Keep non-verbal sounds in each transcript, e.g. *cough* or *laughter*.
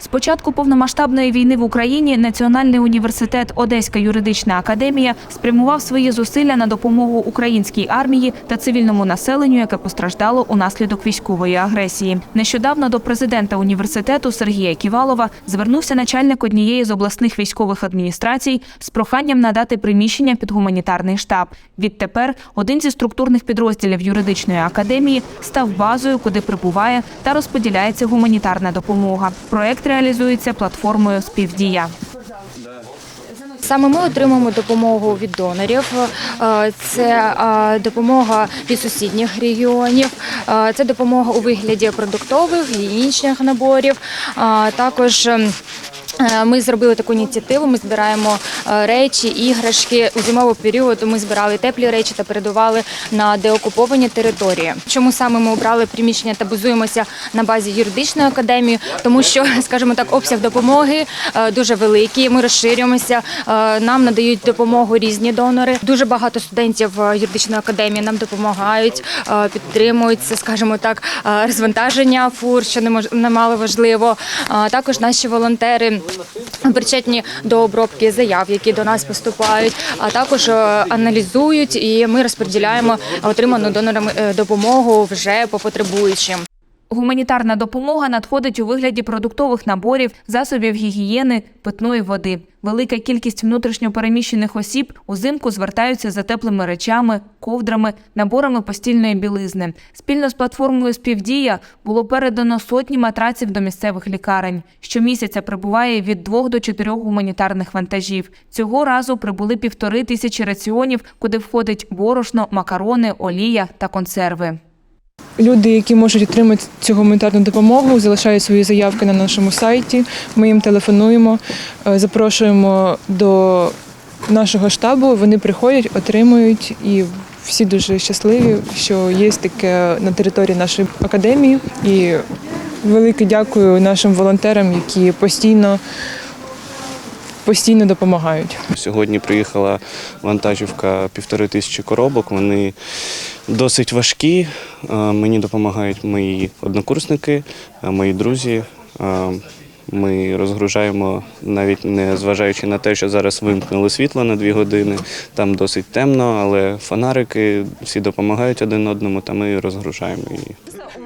З початку повномасштабної війни в Україні Національний університет Одеська юридична академія спрямував свої зусилля на допомогу українській армії та цивільному населенню, яке постраждало унаслідок військової агресії. Нещодавно до президента університету Сергія Ківалова звернувся начальник однієї з обласних військових адміністрацій з проханням надати приміщення під гуманітарний штаб. Відтепер один зі структурних підрозділів юридичної академії став базою, куди прибуває та розподіляється гуманітарна допомога. Проект реалізується платформою Співдія. Саме ми отримуємо допомогу від донорів. Е, Це е, допомога від сусідніх регіонів, е, це допомога у вигляді продуктових і інших наборів. Також ми зробили таку ініціативу. Ми збираємо е, речі, іграшки. У зимовий період ми збирали теплі речі та передавали на деокуповані території. Чому саме ми обрали приміщення та базуємося на базі юридичної академії? Тому що, *laughs* скажімо так, обсяг допомоги е, дуже великий. Ми розширюємося. е, Нам надають допомогу різні донори. Дуже багато студентів е, юридичної академії нам допомагають, е, підтримують скажімо так, е, розвантаження фур, що немало важливо. Також наші волонтери причетні до обробки заяв, які до нас поступають, а також е, аналізують і ми розподіляємо отриману донорами е, допомогу вже по потребуючим. Гуманітарна допомога надходить у вигляді продуктових наборів, засобів гігієни, питної води. Велика кількість внутрішньопереміщених осіб узимку звертаються за теплими речами, ковдрами, наборами постільної білизни. Спільно з платформою Співдія було передано сотні матраців до місцевих лікарень. Щомісяця прибуває від двох до чотирьох гуманітарних вантажів. Цього разу прибули півтори тисячі раціонів, куди входить борошно, макарони, олія та консерви. Люди, які можуть отримати цю гуманітарну допомогу, залишають свої заявки на нашому сайті. Ми їм телефонуємо, е, запрошуємо до нашого штабу. Вони приходять, отримують і всі дуже щасливі, що є таке на території нашої академії. І велике дякую нашим волонтерам, які постійно, постійно допомагають. Сьогодні приїхала вантажівка півтори тисячі коробок. Вони досить важкі. Е, Мені допомагають мої однокурсники, е, мої друзі. Е, Ми розгружаємо, навіть не зважаючи на те, що зараз вимкнули світло на дві години. Там досить темно, але фонарики всі допомагають один одному, та ми розгружаємо її.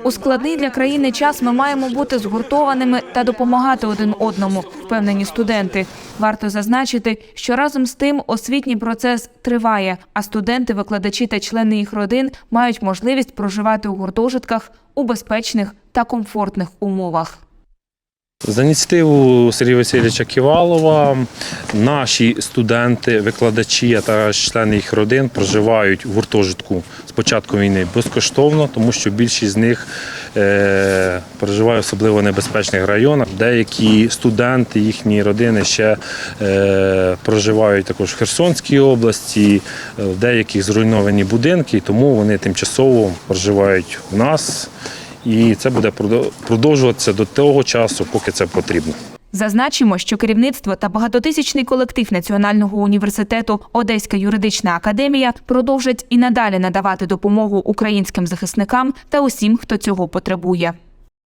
У складний для країни час ми маємо бути згуртованими та допомагати один одному, впевнені студенти. Варто зазначити, що разом з тим освітній процес триває, а студенти, викладачі та члени їх родин мають можливість проживати у гуртожитках у безпечних та комфортних умовах. За ініціативу Сергія Васильовича Ківалова наші студенти, викладачі, та члени їх родин проживають в гуртожитку з початку війни безкоштовно, тому що більшість з них е, проживає особливо небезпечних районах. Деякі студенти, їхні родини ще е, проживають також в Херсонській області, е, в деяких зруйновані будинки, тому вони тимчасово проживають у нас. І це буде продо- продовжуватися до того часу, поки це потрібно. Зазначимо, що керівництво та багатотисячний колектив Національного університету Одеська юридична академія продовжать і надалі надавати допомогу українським захисникам та усім, хто цього потребує.